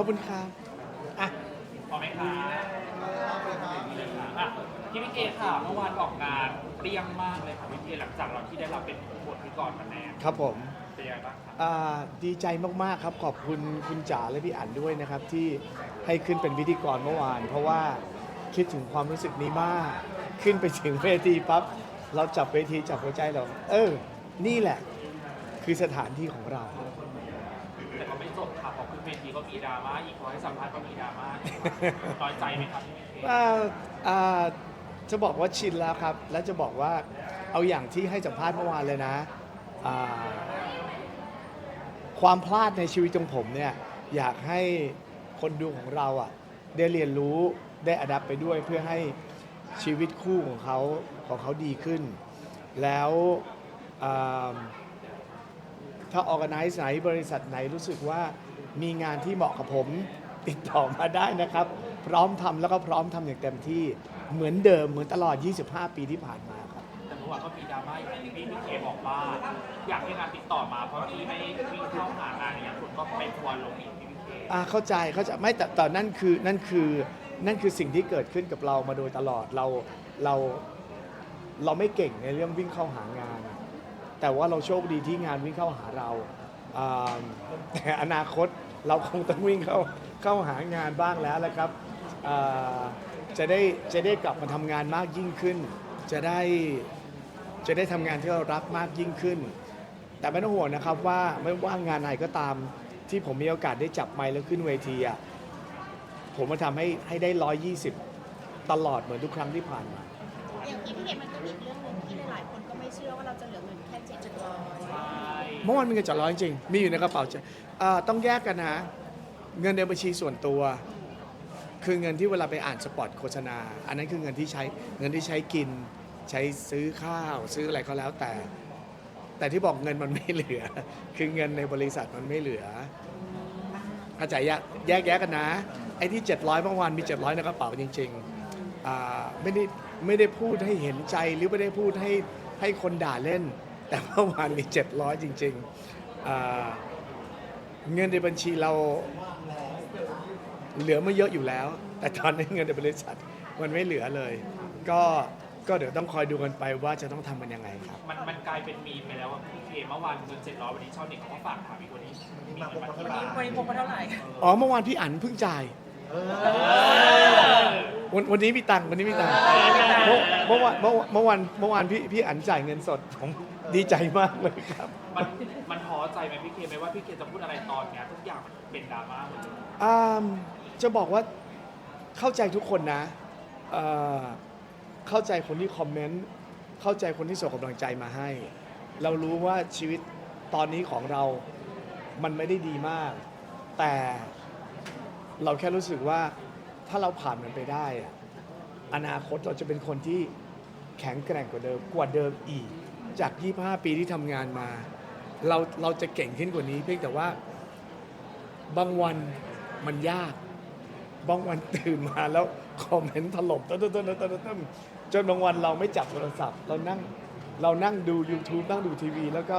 ขอบคุณครับอะพอไหมคะอะพี่พี่เอค่ะเมื่อวานออกงานเปรี้ยงมากเลยค่ะพี่เอหลังจากเราที่ได้รับเป็นบทพิธีกรมาแนนครับผม เป็นยังไงบ้างครับอ่าดีใจมาก ๆ ครับขอบคุณคุณจ๋าและพี่อั๋นด้วยนะครับ ที่ให้ขึ้นเป็นพิธีกรเมื่อวาน เพราะว่าคิดถึงความรู้สึกนี้มาก ขึ้นไปถึงเวทีปั๊บเราจับเวทีจับหัวใจเรา เออ นี่แหละ คือสถานที่ของเรา แต่ก็ไม่จบค่ะ เพอขึ้นเวทีก็มีดราม่าอีกพอให้สัมภาษณ์ก็มีดราม่าอีกน้อยใจไหมครับพี่พี่เออ่าอ่าจะบอกว่าชินแล้วครับ และจะบอกว่าเอาอย่างที่ให้สัมภาษณ์เมื่อวานเลยนะอ่าความพลาดในชีวิตของผมเนี่ยอยากให้คนดูของเราอะได้เรียนรู้ได้อดับไปด้วยเพื่อให้ชีวิตคู่ของเขาของเขาดีขึ้น แล้วอ่าถ้าออ g a ไนซ์ไหนบริษัทไหนรู้สึกว่า มีงานที่เหมาะกับผมติดต่อมาได้นะครับ พร้อมทำแล้วก็พร้อมทำอย่างเต็มที่เหมือนเดิมเหมือนตลอด 25 ปีที่ผ่านมาครับ แต่เมื่อวานก็มีดราม่าอีกที่พี่พี่เอบอกว่า อยากให้งานติดต่อมาเพราะที่ไม่วิ่งเข้าหางานอย่างคุณก็ไปทัวร์ลงอีกพี่พี่เออ่าเข้าใจเข้าใจไม่แต่แต่นั่นคือนั่นคือนั่นคือสิ่งที่เกิดขึ้นกับเรามาโดยตลอดเราเราเราไม่เก่งในเรื่องวิ่งเข้าหางาน แต่ว่าเราโชคดีที่งานวิ่งเข้าหาเรา อ่าแต่อนาคตเราคงต้องวิ่งเข้าเข้าหางานบ้างแล้วแหละครับอ่าจะได้จะได้กลับมาทำงานมากยิ่งขึ้น จะได้จะได้ทำงานที่เรารักมากยิ่งขึ้น แต่ไม่ต้องห่วงนะครับว่าไม่ว่างานไหนก็ตามที่ผมมีโอกาสได้จับไมค์แล้วขึ้นเวทีอะผมมาทำให้ให้ได้ 120 ตลอดเหมือนทุกครั้งที่ผ่านมา อย่างที่พี่เห็นมันก็มีอีกเรื่องหนึ่งที่หลายๆคนก็ไม่เชื่อว่าเราจะเหลือเงินแค่เจ็ดจุดร้อย เมื่อวานมีเงินจ่อร้อยจริงมีอยู่ในกระเป๋าจะอ่าต้องแยกกันนะ เงินในบัญชีส่วนตัว คือเงินที่เวลาไปอ่านสปอตโฆษณา อันนั้นคือเงินที่ใช้เงินที่ใช้กิน ใช้ซื้อข้าว ซื้ออะไรก็แล้วแต่ แต่ที่บอกเงินมันไม่เหลือ คือเงินในบริษัทมันไม่เหลือเข้าใจแยกแยกแยะกันนะไอ้ที่ 700เมื่อวานมี 700ในกระเป๋าจริงๆอ่าไม่ได้ไม่ได้พูดให้เห็นใจหรือไม่ได้พูดให้ให้คนด่าเล่น แต่เมื่อวานมี 700 จริงๆอ่าเงินในบัญชีเราเหลือไม่เยอะอยู่แล้ว แต่ตอนนี้เงินในบริษัทมันไม่เหลือเลย ก็ก็เดี๋ยวต้องคอยดูกันไปว่าจะต้องทำมันยังไงครับ มันมันกลายเป็นมีมไปแล้วอะพี่เอเมื่อวานเงินเจ็ดร้อยวันนี้ชาวเน็ตเขาก็ฝากถามอีกวันนี้มีเงินมาที่บ้านวันนี้พกมาเท่าไหร่อ๋อเมื่อวานพี่อั๋นเพิ่งจ่าย วันวันนี้มีตังค์วันนี้มีตังค์เมื่อเมื่อวานเมื่อเมื่อวานเมื่อวานพี่พี่อั๋นจ่ายเงินสดผมดีใจมากเลยครับ มันมันท้อใจไหมพี่เคไหมว่าพี่เคจะพูดอะไรตอนเนี้ยทุกอย่างมันเป็นดราม่าหมดเลยอ่าจะบอกว่าเข้าใจทุกคนนะเอ่อเข้าใจคนที่คอมเมนต์เข้าใจคนที่ส่งกำลังใจมาให้ เรารู้ว่าชีวิตตอนนี้ของเรามันไม่ได้ดีมาก แต่เราแค่รู้สึกว่า ถ้าเราผ่านมันไปได้อะอนาคตเราจะเป็นคนที่แข็งแกร่งกว่าเดิมกว่าเดิมอีก จาก 25 ปีที่ทำงานมา เราเราจะเก่งขึ้นกว่านี้ เพียงแต่ว่าบางวันมันยาก บางวันตื่นมาแล้วคอมเมนต์ถล่มต้นต้นต้นต้นต้นจนบางวันเราไม่จับโทรศัพท์ เรานั่งเรานั่งดู YouTube นั่งดูทีวี แล้วก็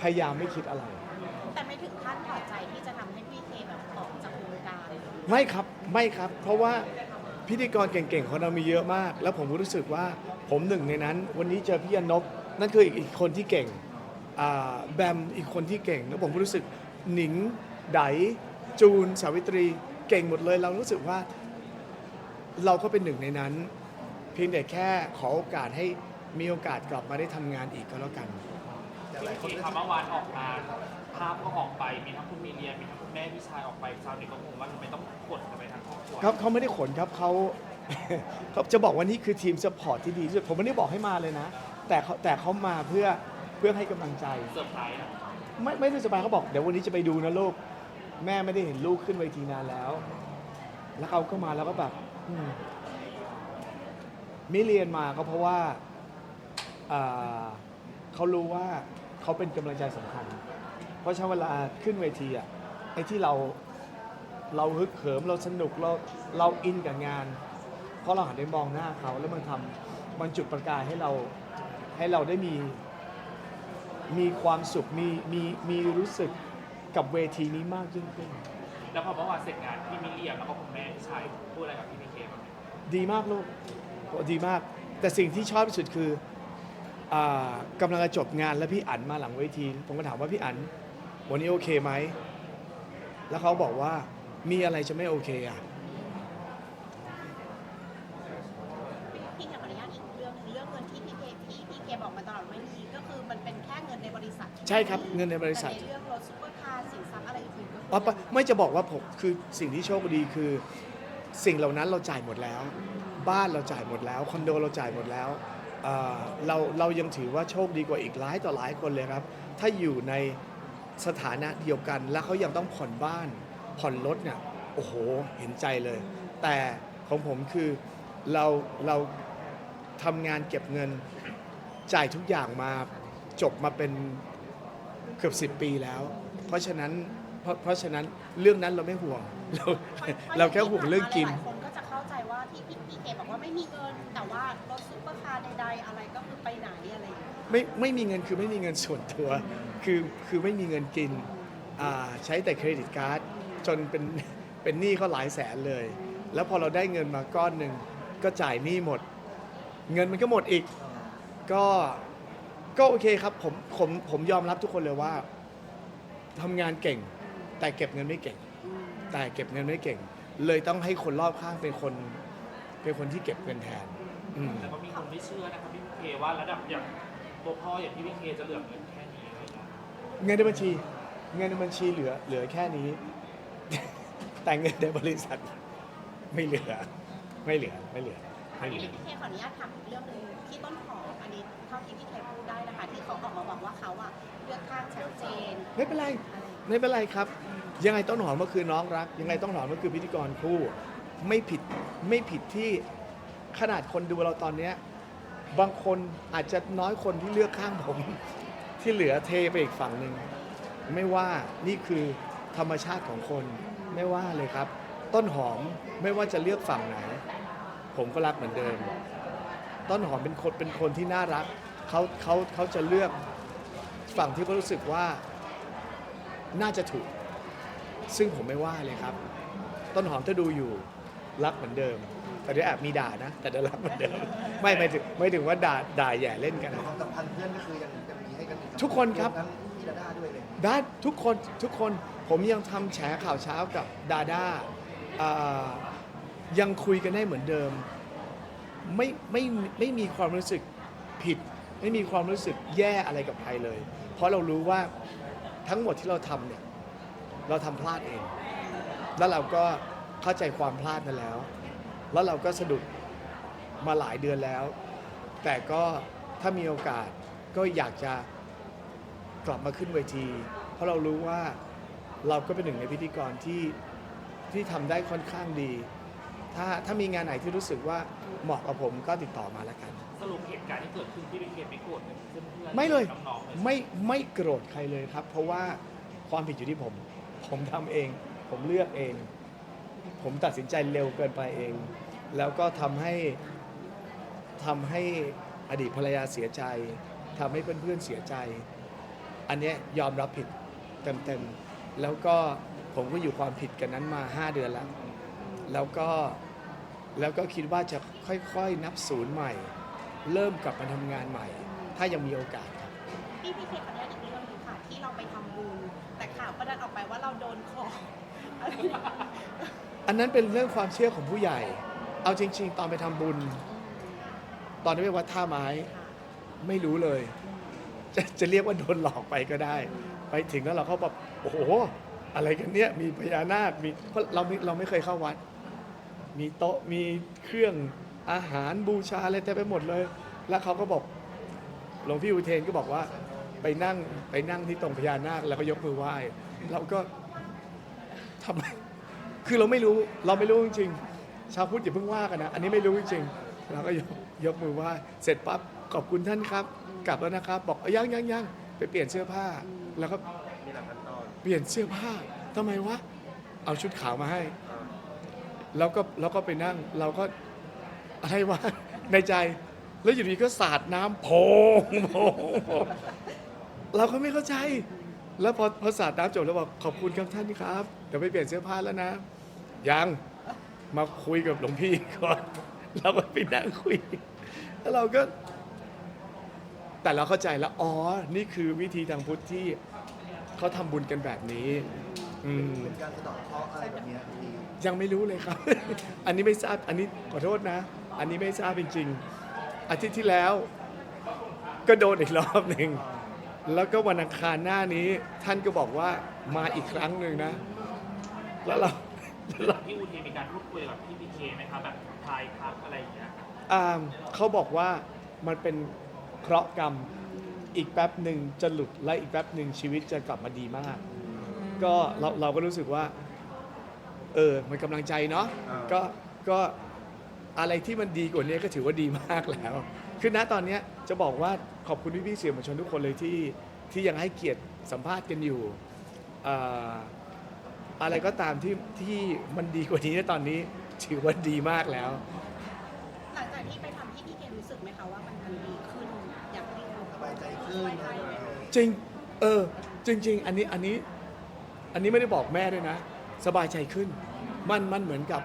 พยายามไม่คิดอะไร ไม่ครับไม่ครับ เพราะว่าพิธีกรเก่งๆของเรามีเยอะมาก แล้วผมก็รู้สึกว่าผมหนึ่งในนั้น วันนี้เจอพี่อนบนั่นคืออีกอีกคนที่เก่งอ่าแบมอีกคนที่เก่ง แล้วผมก็รู้สึกหนิงไดจูนสาวิตรีเก่งหมดเลย เรารู้สึกว่า เราก็เป็นหนึ่งในนั้น เพียงแต่แค่ขอโอกาสให้มีโอกาสกลับมาได้ทำงานอีกก็แล้วกันพี่เคทำเมื่อวานออกมา ภาพก็ออกไป มีทั้งคุณมีเรียนมีทั้งคุณแม่พี่ชายออกไปชาวเน็ตก็งงว่าทำไมต้องกดกันไปทั้งครอบครัวครับเขาไม่ได้ขนครับเขา เขาจะบอกว่านี่คือทีมสปอร์ตที่ดีที่สุดผมไม่ได้บอกให้มาเลยนะ แต่เขาแต่เขามาเพื่อเพื่อให้กำลังใจ เซอร์ไพรส์นะไม่ไม่ได้สบายเขาบอกเดี๋ยววันนี้จะไปดูนะลูก แม่ไม่ได้เห็นลูกขึ้นเวทีนานแล้ว แล้วเขาก็มาแล้วก็แบบอืมไม่เรียนมาก็เพราะว่าอ่าเขารู้ว่าเขาเป็นกำลังใจสำคัญเพ ราะฉะนั้นเวลาขึ้นเวทีอะไอ้ที่เราเราฮึกเหิมเราสนุกเราเราอินกับงาน เพราะเราหันไปมองหน้าเขาแล้วมันทำมันจุดประกายให้เราให้เราได้มีมีความสุขมีมีมีรู้สึกกับเวทีนี้มากยิ่งขึ้น แล้วพอเมื่อวานเสร็จงานพี่มิเรียมแล้วก็คุณแม่พี่ชายพูดอะไรกับพี่พีเคบ้างไหมดีมากลูกโอ้ดีมาก แต่สิ่งที่ชอบที่สุดคืออากำลังจะจบงานแล้วพี่อั๋นมาหลังเวที ผมก็ถามว่าพี่อั๋น วันนี้โอเคไหม แล้วเขาบอกว่ามีอะไรจะไม่โอเคอะ พี่ขออนุญาตอีกเรื่องหนึงเรื่องเงินที่พี่เคที่พี่เคบอกมาตลอดไม่มีก็คือมันเป็นแค่เงินในบริษัทใช่ครับเงินในบริษัท แต่ในเรื่องรถซุปเปอร์คาร์สินทรัพย์อะไรอื่นๆก็คืออ๋อปะไม่จะบอกว่าผมคือสิ่งที่โชคดีคือ สิ่งเหล่านั้นเราจ่ายหมดแล้ว บ้านเราจ่ายหมดแล้วคอนโดเราจ่ายหมดแล้วเอ่อเราเรายังถือว่าโชคดีกว่าอีกหลายต่อหลายคนเลยครับ ถ้าอยู่ใน สถานะเดียวกัน แล้วเขายังต้องผ่อนบ้าน ผ่อนรถเนี่ยโอ้โหเห็นใจเลย แต่ของผมคือเราเราทำงานเก็บเงินจ่ายทุกอย่างมาจบมาเป็นเกือบ 10 ปีแล้ว เพราะฉะนั้นเพราะเพราะฉะนั้นเรื่องนั้นเราไม่ห่วง เราเราแค่ห่วงเรื่องกิน หลายคนก็จะเข้าใจว่าที่พี่พี่เคบอกว่าไม่มีเงิน แต่ว่ารถซุปเปอร์คาร์ใดๆ อะไรก็คือไปไหนอะ ไม่ไม่มีเงินคือไม่มีเงินส่วนตัว คือคือไม่มีเงินกินอ่าใช้แต่เครดิตการ์ดจนเป็นเป็นหนี้เขาหลายแสนเลย แล้วพอเราได้เงินมาก้อนหนึ่งก็จ่ายหนี้หมด เงินมันก็หมดอีก ก็ก็โอเคครับผมผมผมยอมรับทุกคนเลยว่าทำงานเก่ง แต่เก็บเงินไม่เก่ง แต่เก็บเงินไม่เก่ง เลยต้องให้คนรอบข้างเป็นคนเป็นคนที่เก็บเงินแทนอืม แต่ก็มีคนไม่เชื่อนะครับพี่เคว่าระดับอย่าง ตัวพ่ออย่างพี่พีเคจะเหลือเงินแค่นี้อะไรเงี้ยเงินในบัญชี เงินในบัญชีเหลือเหลือแค่นี้ แต่เงินในบริษัท ไม่เหลือ ไม่เหลือไม่เหลืออัไม่นเหนี้ลือ พี่เคขออนุญาตถามอีกเรื่องหนึ่งที่ต้นหอมอันนี้เท่าที่พี่เคพูดได้นะคะที่เขาออกมาบอกว่าเขาอะเลือกข้างชัดเจนไม่เป็นไร อะไรไม่เป็นไรครับ ยังไงต้นหอมก็คือน้องรัก ยังไงต้นหอมก็คือพิธีกรคู่ ไม่ผิดไม่ผิดที่ขนาดคนดูเราตอนเนี้ย บางคนอาจจะน้อยคนที่เลือกข้างผม ที่เหลือเทไปอีกฝั่งหนึ่งไม่ว่านี่คือธรรมชาติของคนไม่ว่าเลยครับ ต้นหอมไม่ว่าจะเลือกฝั่งไหน ผมก็รักเหมือนเดิม ต้นหอมเป็นคนเป็นคนที่น่ารักเขาเขาเขาจะเลือกฝั่งที่เขารู้สึกว่าน่าจะถูก ซึ่งผมไม่ว่าเลยครับ ต้นหอมถ้าดูอยู่รักเหมือนเดิม แต่เดี๋ยวแอบมีด่านะ แต่เดี๋ยวรักเหมือนเดิมไม่ไม่ถึงไม่ถึงว่าด่าด่าแย่เล่นกันแต่นะความสัมพันธ์เพื่อนก็คือยังยังมีให้กันอีกทุกคนครับ วมทั้งพี่ดาด้าด้วยเลยได้ทุกคนทุกคนผมยังทำแฉข่าวเช้ากับดาด้าอ่ายังคุยกันได้เหมือนเดิม ไม่ไม่ไม่มีความรู้สึกผิด ไม่มีความรู้สึกแย่อะไรกับใครเลย เพราะเรารู้ว่าทั้งหมดที่เราทำเนี่ยเราทำพลาดเอง แล้วเราก็เข้าใจความพลาดนั้นแล้ว แล้วเราก็สะดุดมาหลายเดือนแล้ว แต่ก็ถ้ามีโอกาสก็อยากจะกลับมาขึ้นเวที เพราะเรารู้ว่าเราก็เป็นหนึ่งในพิธีกรที่ที่ทำได้ค่อนข้างดี ถ้าถ้ามีงานไหนที่รู้สึกว่าเหมาะกับผมก็ติดต่อมาแล้วกัน สรุปเหตุการณ์ที่เกิดขึ้นพี่พีเคไม่โกรธเลยเพื่อนๆไม่เลยน้องๆเลยไม่ไม่โกรธใครเลยครับ เพราะว่าความผิดอยู่ที่ผม ผมทำเอง ผมเลือกเอง ผมตัดสินใจเร็วเกินไปเอง แล้วก็ทำให้ทำให้อดีตภรรยาเสียใจทำให้เพื่อนๆเสียใจ อันเนี้ยยอมรับผิดเต็มๆ แล้วก็ผมก็อยู่ความผิดกันนั้นมา 5 เดือนแล้วแล้วก็แล้วก็คิดว่าจะค่อยๆนับศูนย์ใหม่ เริ่มกลับมาทำงานใหม่ ถ้ายังมีโอกาสครับพี่พี่เคขออนุญาตอีกเรื่องหนึงค่ะที่เราไปทำบุญแต่ข่าวก็ดันออกไปว่าเราโดนของ อันนั้นเป็นเรื่องความเชื่อของผู้ใหญ่ เอาจริง ๆ ตอนไปทำบุญ ตอนที่ไปวัดท่าไม้ ไม่รู้เลย จะจะเรียกว่าโดนหลอกไปก็ได้ ไปถึงแล้วเราก็แบบโอ้โห อะไรกันเนี่ย มีพญานาค มีเพราะเราไม่เราไม่เคยเข้าวัด มีโต๊ะ มีเครื่องอาหารบูชาอะไรเต็มไปหมดเลย แล้วเขาก็บอก หลวงพี่อุเทนก็บอกว่า ไปนั่งไปนั่งที่ตรงพญานาคแล้วก็ยกมือไหว้ เราก็ทำไม คือเราไม่รู้เราไม่รู้จริงๆชาวพุทธอย่าเพิ่งว่ากันนะ อันนี้ไม่รู้จริงๆเราก็ยกยกมือไหว้เสร็จปั๊บขอบคุณท่านครับ กลับแล้วนะครับ บอกเอ้ยยังยังยังไปเปลี่ยนเสื้อผ้า แล้วก็มีหลักขั้นตอนเปลี่ยนเสื้อผ้าทำไมวะเอาชุดขาวมาให้ แล้วก็แล้วก็ไปนั่งเราก็อะไรวะในใจ แล้วอยู่ดีก็สาดน้ำโพงโพงโพงเราก็ไม่เข้าใจ แล้วพอพอสาดน้ำจบแล้วบอกขอบคุณครับท่านครับเดี๋ยวไปเปลี่ยนเสื้อผ้าแล้วนะ ยังมาคุยกับหลวงพี่ก่อนเราก็ไปนั่งคุย แล้วเราก็ แต่เราเข้าใจแล้วอ๋อ นี่คือวิธีทางพุทธที่เขาทำบุญกันแบบนี้ อืม เป็นการสะเดอกเคราะห์อะไรแบบเนี้ยพี่ยังไม่รู้เลยครับ อันนี้ไม่ทราบ อันนี้ขอโทษนะ อันนี้ไม่ทราบจริงๆ อาทิตย์ที่แล้ว ก็โดนอีกรอบหนึ่ง แล้วก็วันอังคารหน้านี้ ท่านก็บอกว่ามาอีกครั้งหนึ่งนะ แล้วเราแล้วเรา พี่อูเทมีการพูดคุยกับพี่พีเคไหมคะแบบทายทักอะไรอย่างเงี้ยอ่าเขาบอกว่ามันเป็นเคราะห์กรรมอีกแป๊บหนึ่งจะหลุดและอีกแป๊บหนึ่งชีวิตจะกลับมาดีมาก ก็เราเราก็รู้สึกว่า เออมันกำลังใจเนาะก็ก็อะไรที่มันดีกว่านี้ก็ถือว่าดีมากแล้ว คือณตอนเนี้ยจะบอกว่าขอบคุณพี่ๆสื่อมวลชนทุกคนเลยที่ที่ยังให้เกียรติสัมภาษณ์กันอยู่อ่า อะไรก็ตามที่ที่มันดีกว่านี้ในตอนนี้ถือว่าดีมากแล้ว หลังจากที่ไปทำที่พี่เกรู้สึกไหมคะว่ามันมันดีขึ้นอย่างที่เราสบายใจขึ้น สบายใจไหมจริง เออ จริง ๆ อันนี้ อันนี้ อันนี้ไม่ได้บอกแม่ด้วยนะ สบายใจขึ้น มัน มันเหมือนกับ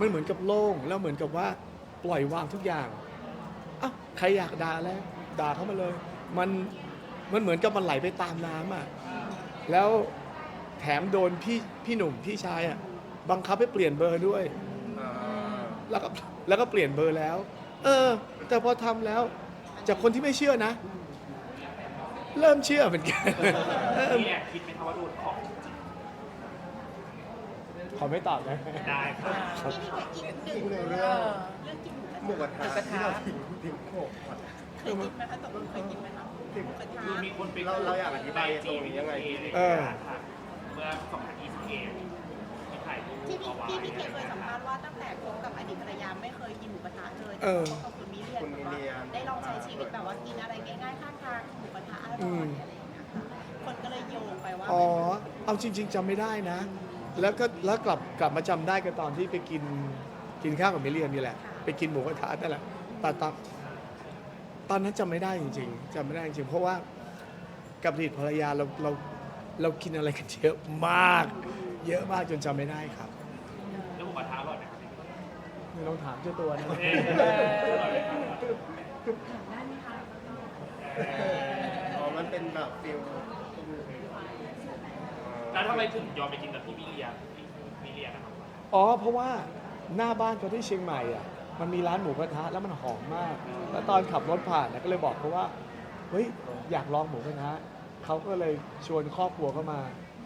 มันเหมือนกับโล่ง แล้วเหมือนกับว่าปล่อยวางทุกอย่างอ้าวใครอยากด่าแล้ว ด่าเข้ามาเลย มัน มันเหมือนกับมันไหลไปตามน้ำอะ แล้ว แถมโดนพี่พี่หนุ่มพี่ชายอะบังคับให้เปลี่ยนเบอร์ด้วยอ่าแล้วก็แล้วก็เปลี่ยนเบอร์แล้ว เออ แต่พอทำแล้ว จากคนที่ไม่เชื่อนะ เริ่มเชื่อเหมือนกันเออพี่แอบคิดไหมคะว่าโดนของจริงขอไม่ตอบนะได้ค่ะพี่พี่เกอีกหนึ่งอีกหนึ่งเรื่เรื่อองงเรื่องกินหมูหมูกระทะที่เราถึงถึงหกเคยกินไหมคะตกลงเคยกินไหมคะหมูกระทะคือมีคนไปเราเราอยากอธิบายตรงนี้ยังไงจีพี่ เมื่อ 2021ที่ถ่ายรูปที่พี่เอาไว้พี่พี่เกเคยสัมภาษณ์ว่าตั้งแต่คบกับอดีตภรรยาไม่เคยกินหมูกระทะเลยเออพบกับคุณมิเรียนคุณมิเรียนได้ลองใช้ชีวิตแบบว่ากินอะไรง่ายๆข้างทางหมูกระทะอร่อยอะไรอย่างเงี้ยค่ะคนก็เลยโยงไปว่าอ๋อ เอาจริง ๆจำไม่ได้นะ แล้วก็แล้วกลับกลับมาจำได้ก็ตอนที่ไปกินกินข้าวกับมิเลียนนี่แหละ ไปกินหมูกระทะนั่นแหละแต่ตอนตอนนั้นจำไม่ได้จริง ๆจำไม่ได้จริงๆเพราะว่ากับอดีตภรรยาเราเรา เรากินอะไรกันเยอะมาก เยอะมากจนจำไม่ได้ครับแล้วหมูกระทะอร่อยไหมครับไม่ต้องถามเจ้าตัวนะเอ๊ะอร่อยไหมครับอ๋อมันเป็นแบบฟิลแล้วทำไมถึงยอมไปกินกับพี่มิเลียมิเลียนะครับ อ๋อ เพราะว่าหน้าบ้านเขาที่เชียงใหม่อะ มันมีร้านหมูกระทะแล้วมันหอมมาก แล้วตอนขับรถผ่านนะก็เลยบอกเขาว่า เฮ้ย อยากลองหมูกระทะ เขาก็เลยชวนครอบครัวเข้ามา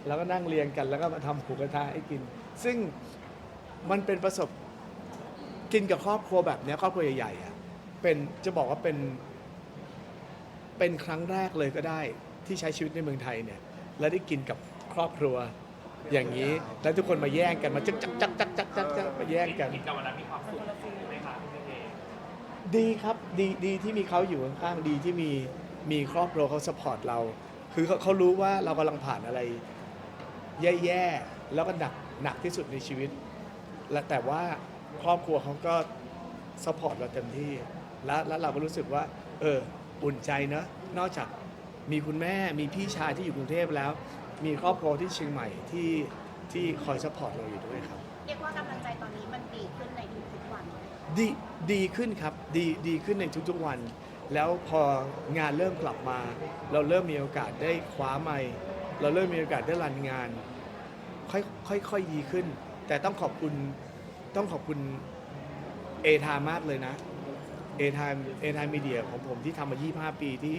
แล้วก็นั่งเรียงกันแล้วก็มาทำหมูกระทะให้กิน ซึ่งมันเป็นประสบกินกับครอบครัวแบบเนี้ยครอบครัวใหญ่ๆอะเป็นจะบอกว่าเป็นเป็นครั้งแรกเลยก็ได้ที่ใช้ชีวิตในเมืองไทยเนี่ยแล้วได้กินกับครอบครัวอย่างนี้ แล้วทุกคนมาแย่งกันมาจักจักจักจักจักจักจักมาแย่งกัน กินกับวันนั้นมีความสุขไหมคะพี่เคดีครับดีดีที่มีเขาอยู่ข้างๆดีที่มีมีครอบครัวเขาสปอร์ตเรา คือเขาเขารู้ว่าเรากำลังผ่านอะไร แย่ๆ แล้วก็หนักหนักที่สุดในชีวิต และแต่ว่าครอบครัวเขาก็สปอร์ตเราเต็มที่ แล้วแล้วเราก็รู้สึกว่า เออ อุ่นใจเนอะนอกจากมีคุณแม่ มีพี่ชายที่อยู่กรุงเทพแล้ว มีครอบครัวที่เชียงใหม่ที่ที่คอยสปอร์ตเราอยู่ด้วยครับ เรียกว่ากำลังใจตอนนี้มันดีขึ้นในทุกๆวัน ดีดีขึ้นครับ ดีดีขึ้นในทุกๆวัน แล้วพองานเริ่มกลับมา เราเริ่มมีโอกาสได้คว้าไมค์เราเริ่มมีโอกาสได้รันงานค่อยค่อยค่อยดีขึ้น แต่ต้องขอบคุณต้องขอบคุณเอทามากเลยนะเอทามเอทามมีเดียของผมที่ทำมา 25 ปีที่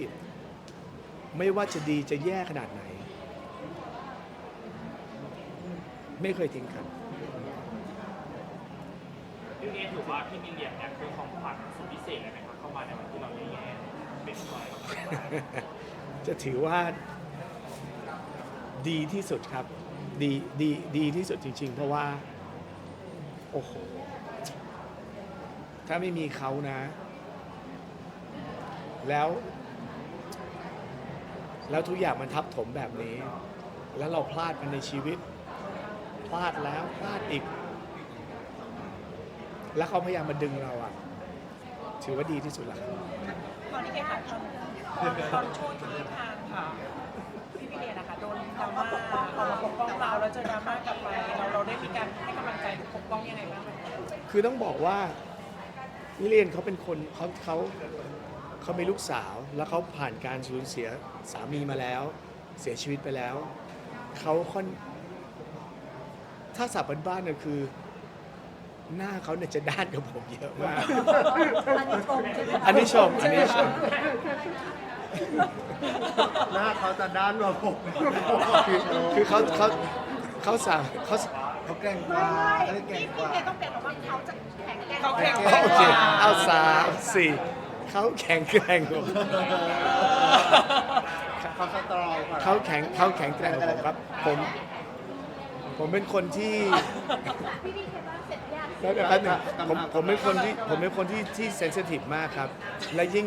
ไม่ว่าจะดีจะแย่ขนาดไหน ไม่เคยทิ้งกันพี่เคถือว่าพี่มิเลียเนี่ยคือของขวัญสุดพิเศษเลยไหม เข้ามาในวันที่เราแย่ๆเป็นคอยกับเราจะถือว่าดีที่สุดครับ ดีดีดีที่สุดจริง ๆ เพราะว่า โอ้โห ถ้าไม่มีเขานะ แล้ว แล้วทุกอย่างมันทับถมแบบนี้ แล้วเราพลาดมันในชีวิต พลาดแล้วพลาดอีก แล้วเขาพยายามมาดึงเราอะ ถือว่าดีที่สุดแล้วครับตอนนี้แกถามตอนตอนช่วงที่ทางค่ะพี่พีพี่เรียนนะคะโดนดราม่าออกมาปกป้องเราแล้วเจอดราม่ากลับไปเราเราได้มีการให้กำลังใจปกป้องยังไงบ้างไหมคือต้องบอกว่านิเรียนเขาเป็นคนเขาเขาเขามีลูกสาว แล้วเขาผ่านการสูญเสียสามีมาแล้ว เสียชีวิตไปแล้วเขาค่อนถ้าสับบ้านๆเนี่ยคือ หน้าเขาเนี่ยจะด้านกับผมเยอะมากอันนี้ชมอันนี้ชม หน้าเขาจะด้านกว่าผมคือคือเขาเขาเขาสามเขา เขาแกล้งกไม่ว่าไม่เขาแกล้พี่งกพี่ว่าเคต้องเปลี่ยนบอกว่าเขาจะแข็งแกร่งเขาแข็งโอเค เอาสามสี่เขาแข็งแกร่งกว่าผมเขาสตรองกว่าเขาแข็งเขาแข็งแกร่งกว่าผมครับผม ผมเป็นคนที่ พี่พี่เคว่าเสร็จยากแป๊บนึงแป๊บนึงผมผมเป็นคนที่ผมเป็นคนที่ที่เซนซิทีฟมากครับ และยิ่ง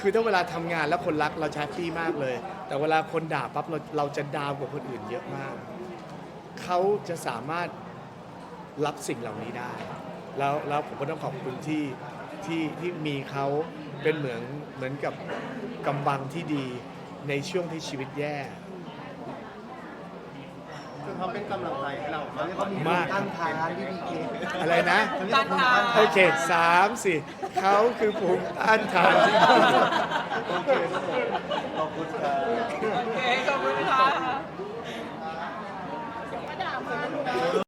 คือถ้าเวลาทำงานแล้วคนรักเราแฮปปี้มากเลย แต่เวลาคนด่าปั๊บเราเราจะดาวกว่าคนอื่นเยอะมาก เขาจะสามารถรับสิ่งเหล่านี้ได้ แล้วแล้วผมก็ต้องขอบคุณที่ที่ที่มีเขาเป็นเหมือนเหมือนกับกำบังที่ดีในช่วงที่ชีวิตแย่ เขาเป็นกำลังใจให้เราตอนนี้เขามีมากต้านทานที่พีเคอะไรนะตอนนี้เขามีต้านทาน โอเคสามสี่เขาคือภูมิต้านทานที่ดีโอเคครับผมขอบคุณครับ โอเค ขอบคุณค่ะ